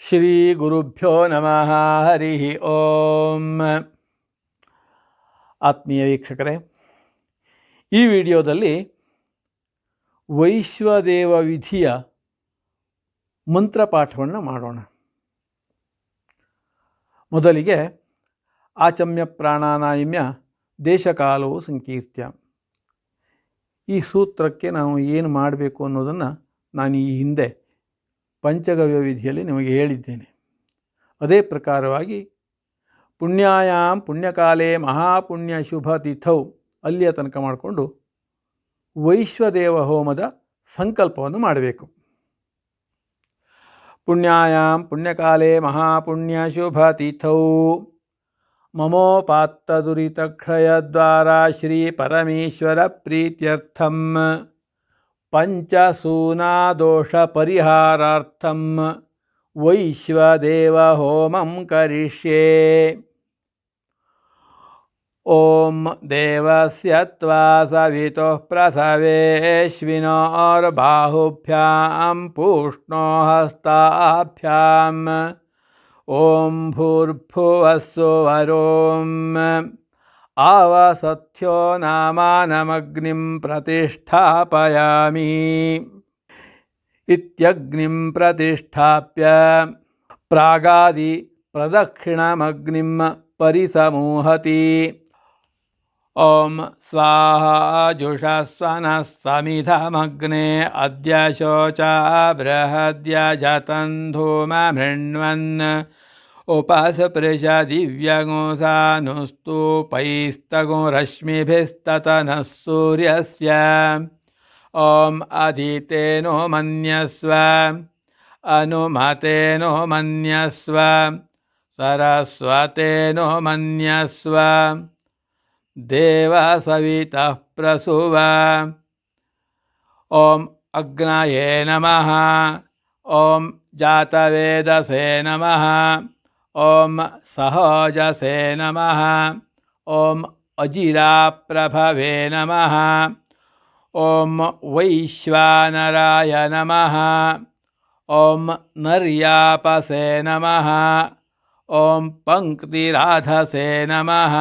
ಶ್ರೀ ಗುರುಭ್ಯೋ ನಮಃ ಹರಿ ಓಂ ಆತ್ಮೀಯ ವೀಕ್ಷಕರೇ, ಈ ವಿಡಿಯೋದಲ್ಲಿ ವೈಶ್ವದೇವ ವಿಧಿಯ ಮಂತ್ರಪಾಠವನ್ನು ಮಾಡೋಣ. ಮೊದಲಿಗೆ ಆಚಮ್ಯ ಪ್ರಾಣಾನಾಯಮ್ಯ ದೇಶಕಾಲವು ಸಂಕೀರ್ತ್ಯ. ಈ ಸೂತ್ರಕ್ಕೆ ನಾವು ಏನು ಮಾಡಬೇಕು ಅನ್ನೋದನ್ನು ನಾನು ಈ ಹಿಂದೆ ಪಂಚಗವ್ಯ ವಿಧಿಯಲ್ಲಿ ನಿಮಗೆ ಹೇಳಿದ್ದೇನೆ. ಅದೇ ಪ್ರಕಾರವಾಗಿ ಪುಣ್ಯಾಯಾಮ್ ಪುಣ್ಯಕಾಲೇ ಮಹಾಪುಣ್ಯ ಶುಭ ತಿಥೌ ಅಲ್ಲಿಯ ತನಕ ಮಾಡಿಕೊಂಡು ವೈಶ್ವದೇವ ಹೋಮದ ಸಂಕಲ್ಪವನ್ನು ಮಾಡಬೇಕು. ಪುಣ್ಯಾಯಾಮ್ ಪುಣ್ಯಕಾಲೇ ಮಹಾಪುಣ್ಯ ಶುಭ ತಿಥೌ ಮಮೋಪಾತ್ತದುರಿತಕ್ಷಯದ್ವಾರ ಶ್ರೀ ಪರಮೇಶ್ವರ ಪ್ರೀತ್ಯರ್ಥಂ. पञ्चसूनादोषपरिहारार्थं वैश्वदेवहोमं करिष्ये। ॐ देवस्य त्वा सवितुः प्रसवेश्विनोर्बाहुभ्यां पूष्णो हस्ताभ्याम् ॐ भूर्भुवस्सुवरोम् आवसथ्यो नामानमग्निं प्रतिष्ठापयामि। इत्यग्निं प्रतिष्ठाप्य प्रागादिप्रदक्षिणमग्निं परिसमूहति। ॐ स्वाहाजुषस्वनः समिधमग्ने अद्य शोचा बृहद्यजतं धूममृण्वन् उपसपृशदिव्यगुंसानुस्तूपैस्तगो रश्मिभिस्ततनः सूर्यस्य। ॐ अधीतेनो मन्यस्व अनुमतेनो मन्यस्व सरस्वतेनो मन्यस्व देवसवितः प्रसुव। ॐ अग्नये नमः, ॐ जातवेदसे नमः। ॐ सहजसे नमः। ॐ अजिराप्रभवे नमः। ॐ वैश्वानराय नमः। ॐ नर्यापसे नमः। ॐ पङ्क्तिराधसे नमः।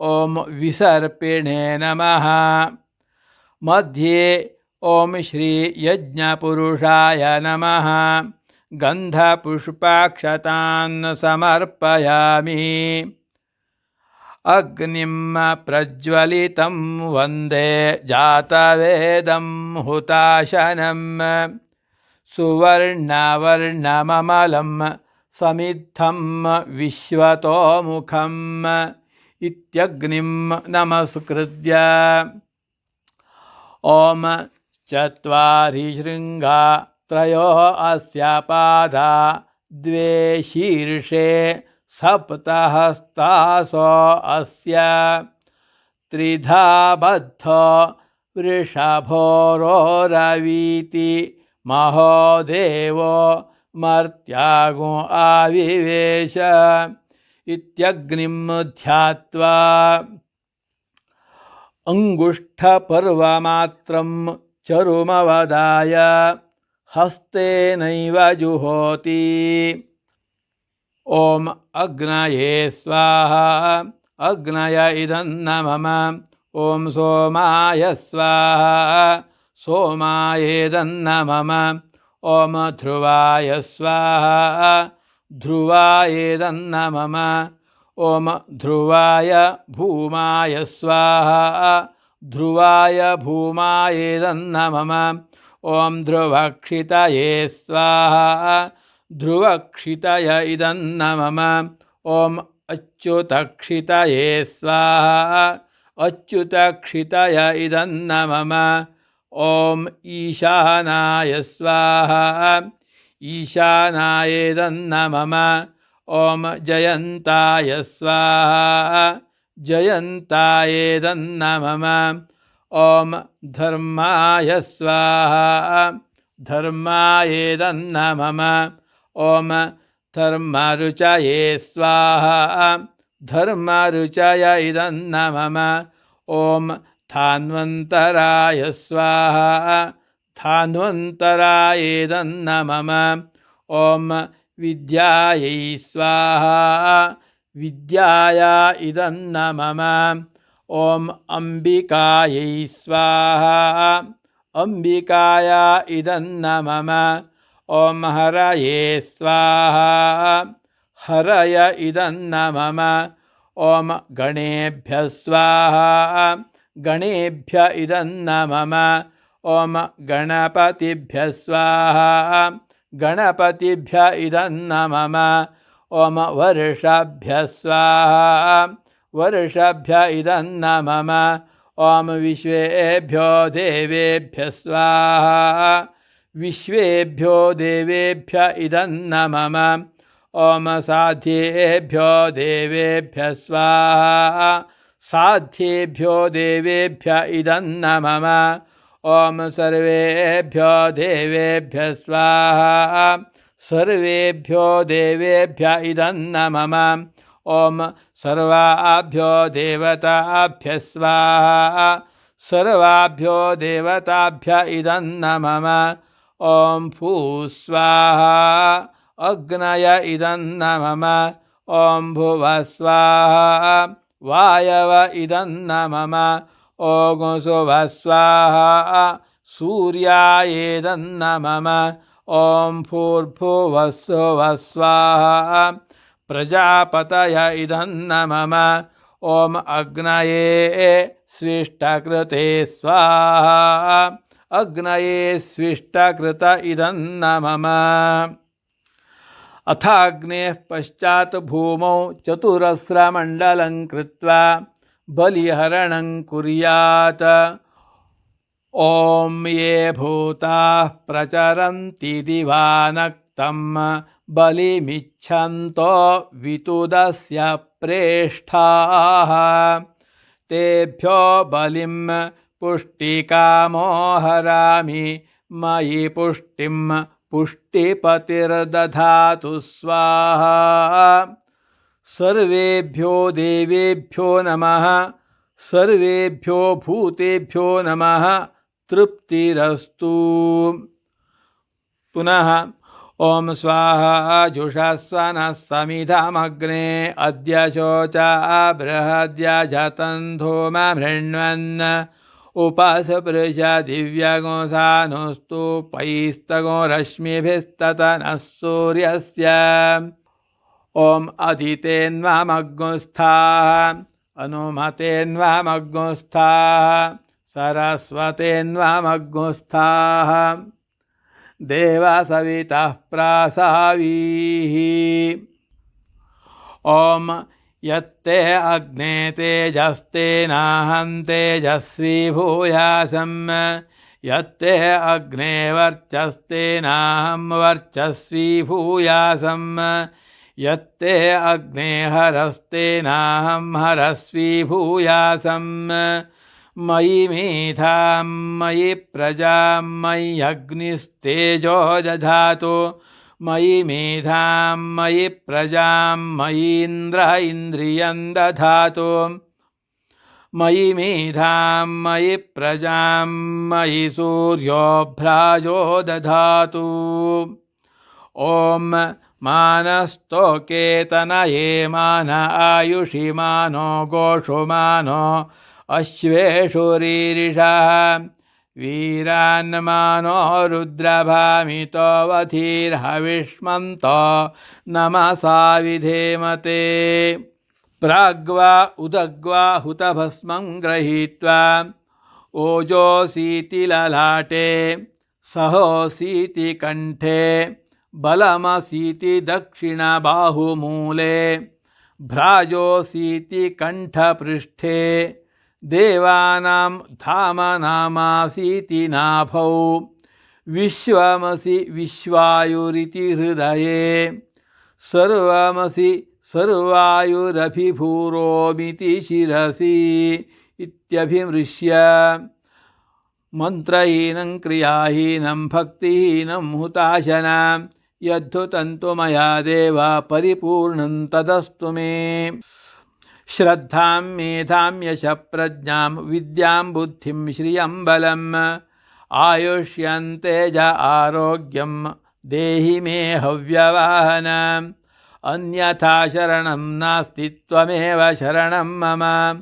ॐ विसर्पिणे नमः। मध्ये ॐ श्रीयज्ञपुरुषाय नमः। गन्धपुष्पाक्षतान् समर्पयामि अग्निं प्रज्वलितं वन्दे जातवेदं हुताशनं। सुवर्णवर्णममलं समिद्धं विश्वतोमुखम् इत्यग्निं नमस्कृत्य। ॐ चत्वारि शृङ्गा त्रयो अस्य पादा द्वे शीर्षे सप्तहस्तासो अस्य। त्रिधा बद्ध वृषभोरोरवीति महोदेवो मर्त्यागो आविवेश इत्यग्निं ध्यात्वा अङ्गुष्ठपर्वमात्रं चरुमवदाय। हस्तेनैव जुहोति। ॐ अग्नये स्वाहा। अग्नय इदं न मम ॐ सोमाय स्वाहा। सोमायेदन्न मम ॐ ध्रुवाय स्वाहा। ध्रुवायेदन्न मम ॐ ध्रुवाय भूमाय स्वाहा। ध्रुवाय भूमायेदन्न मम ॐ ध्रुवक्षितये स्वाहा। ध्रुवक्षितय इदन्न मम ॐ अच्युतक्षितये स्वाहा। अच्युतक्षितय इदन्न मम ॐ ईशानाय स्वाहा। ईशानायेदन्न मम ॐ जयन्ताय स्वाहा। जयन्तायेदन्न ఓం ధర్మాయ స్వాహ ధర్మాయేదన్నమమ. ఓం ధర్మరుచయే స్వాహ ధర్మరుచయ ఇదన్నమమ ఓం ధాన్వంతరాయ స్వాహ ధాన్వంతరాయేదన్నమమ. ఓం విద్యాయై స్వాహ విద్యాయ ఇదన్నమమ. विद्यायै स्वाहा विद्याया इदं न मम ॐ अम्बिकायै स्वाहा अम्बिकाया इदं न मम ॐ हरये स्वाहा हरय इदं न मम ॐ गणेभ्यः स्वाहा गणेभ्य इदं न मम ॐ गणपतिभ्यः स्वाहा गणपतिभ्य इदं न मम ॐ वर्षाभ्यः स्वाहा वर्षाभ्य इदं न मम ॐ विश्वेभ्यो देवेभ्यः स्वाहा विश्वेभ्यो देवेभ्य इदं न मम ॐ साध्येभ्यो देवेभ्य स्वाहा साध्येभ्यो देवेभ्य इदं न मम ॐ सर्वेभ्यो देवेभ्य स्वाहा सर्वेभ्यो देवेभ्य इदं न मम ॐ सर्वाभ्यो देवताभ्य स्वाहा सर्वाभ्यो देवताभ्य इदं न मम ॐ फू स्वाहा अग्नय इदं न मम ॐ भुव स्वाहा वायव इदं न मम ॐ शुभ स्वाहा सूर्यायेदं न मम ॐ भूर्भुवस्सुव स्वाहा प्रजापतय इदं न मम ॐ अग्नये स्विष्टकृते स्वाहा। अग्नये स्विष्टकृत इदं न मम अथाग्नेः पश्चात् भूमौ चतुरस्रमण्डलं कृत्वा बलिहरणं कुर्यात्। ॐ ये भूताः प्रचरन्ति दिवानक्तं बलिमिच्छन्तो वितुदस्य प्रेष्ठाः। तेभ्यो बलिं पुष्टिकामो हरामि मयि पुष्टिं पुष्टिपतिर्दधातु स्वाहा। सर्वेभ्यो देवेभ्यो नमः, सर्वेभ्यो भूतेभ्यो नमः, तृप्तिरस्तु। पुनः ॐ स्वाहा जुषस्वनः समिधमग्ने अद्य शोचा बृहद्यजतं धूमभृण्वन् उपासपृश दिव्यगोसानुस्तु पैस्तगो रश्मिभिस्ततनः सूर्यस्य। ॐ अदितेन्वामग्गुस्थाः अनुमतेन्वामग्गुस्थाः सरस्वतेन्वामग्गुस्थाः देवसवितः प्रासावीः। ॐ यत्ते अग्ने तेजस्तेनाहं तेजस्वी भूयासं यत्ते अग्ने वर्चस्तेनाहं वर्चस्वी भूयासं यत्ते अग्ने हरस्तेनाहं हरस्वी भूयासं मयि मेधां मयि प्रजां मय्यग्निस्तेजो दधातु। मयि मेधां मयि प्रजां मयीन्द्र इन्द्रियं दधातु। मयि मेधां मयि प्रजां मयि सूर्योभ्राजो दधातु। ॐ मानस्तोकेतनये मान आयुषि मानो गोषु मानो अश्वेषु रीरिषः रुद्रभामितोऽवधिर्हविष्मन्त नमसा विधेमते प्राग्वा उदग्वा हुतभस्मं गृहीत्वा ओजोऽसीति ललाटे सहोऽसीति कण्ठे बलमसीति दक्षिणबाहुमूले भ्राजोऽसीति कण्ठपृष्ठे దేవానాం ధామనామాసీతి నాభౌ విశ్వమసి విశ్వాయురితి హృదయే సర్వమసి సర్వాయురభిభూరోమితి శిరసి ఇత్యభిమృశ్య మంత్రహీనం క్రియాహీనం భక్తిహీనం హుతాశన యద్ధుతంతు మయా దేవ పరిపూర్ణం తదస్తు మే श्रद्धां मेधां यशप्रज्ञां विद्यां बुद्धिं श्रियं बलम्। आयुष्यं तेज आरोग्यं, देहि मे हव्यवाहन। अन्यथा शरणं नास्ति त्वमेव शरणं मम।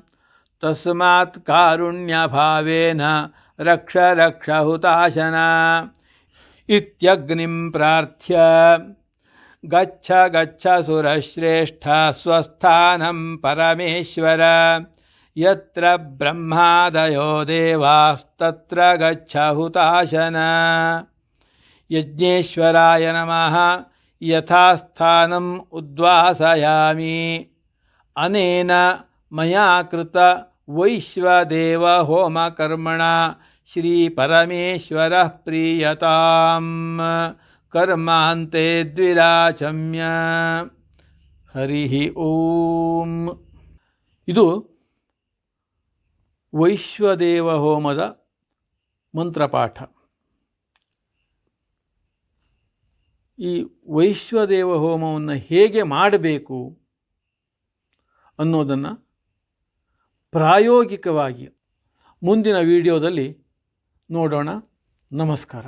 तस्मात् कारुण्यभावेन रक्ष रक्ष हुताशन इत्यग्निं प्रार्थ्य। గచ్చ గచ్చ సురశ్రేష్ఠ స్వస్థానం పరమేశ్వర ఎత్ర బ్రహ్మాదయో దేవాస్తత్ర గచ్చ హుతాశన యజ్ఞేశ్వరాయ నమ యథాస్థానం ఉద్వాసయామి అనేన మయా కృత వైశ్వదేవహోమకర్మణ శ్రీపరమేశ్వర ప్రీయతాం कर्मान्ते द्विराचम्य ಹರಿ ಓಂ ಇದು ವೈಶ್ವದೇವ ಹೋಮದ ಮಂತ್ರಪಾಠ ಈ ವೈಶ್ವದೇವ ಹೋಮವನ್ನು ಹೇಗೆ ಮಾಡಬೇಕು ಅನ್ನೋದನ್ನು ಪ್ರಾಯೋಗಿಕವಾಗಿ ಮುಂದಿನ ವಿಡಿಯೋದಲ್ಲಿ ನೋಡೋಣ ನಮಸ್ಕಾರ